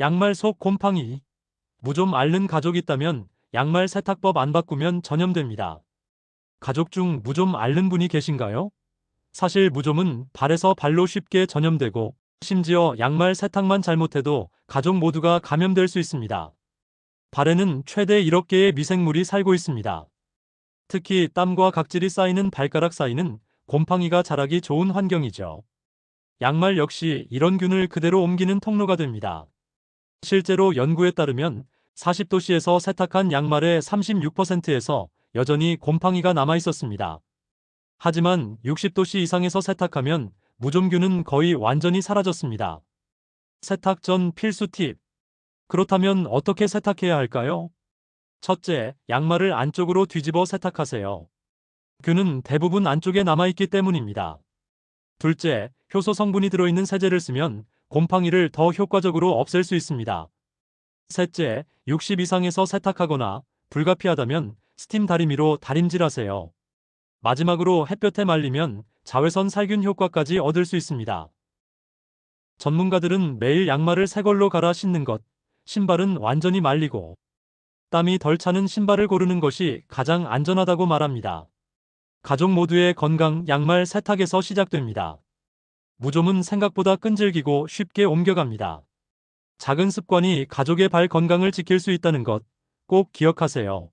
양말 속 곰팡이. 무좀 앓는 가족 있다면 양말 세탁법 안 바꾸면 전염됩니다. 가족 중 무좀 앓는 분이 계신가요? 사실 무좀은 발에서 발로 쉽게 전염되고 심지어 양말 세탁만 잘못해도 가족 모두가 감염될 수 있습니다. 발에는 최대 1억 개의 미생물이 살고 있습니다. 특히 땀과 각질이 쌓이는 발가락 사이는 곰팡이가 자라기 좋은 환경이죠. 양말 역시 이런 균을 그대로 옮기는 통로가 됩니다. 실제로 연구에 따르면 40도씨에서 세탁한 양말의 36%에서 여전히 곰팡이가 남아 있었습니다. 하지만 60도씨 이상에서 세탁하면 무좀균은 거의 완전히 사라졌습니다. 세탁 전 필수 팁. 그렇다면 어떻게 세탁해야 할까요? 첫째, 양말을 안쪽으로 뒤집어 세탁하세요. 균은 대부분 안쪽에 남아있기 때문입니다. 둘째, 효소 성분이 들어있는 세제를 쓰면 곰팡이를 더 효과적으로 없앨 수 있습니다. 셋째, 60 이상에서 세탁하거나 불가피하다면 스팀 다리미로 다림질하세요. 마지막으로 햇볕에 말리면 자외선 살균 효과까지 얻을 수 있습니다. 전문가들은 매일 양말을 새 걸로 갈아 신는 것, 신발은 완전히 말리고 땀이 덜 차는 신발을 고르는 것이 가장 안전하다고 말합니다. 가족 모두의 건강 양말 세탁에서 시작됩니다. 무좀은 생각보다 끈질기고 쉽게 옮겨갑니다. 작은 습관이 가족의 발 건강을 지킬 수 있다는 것 꼭 기억하세요.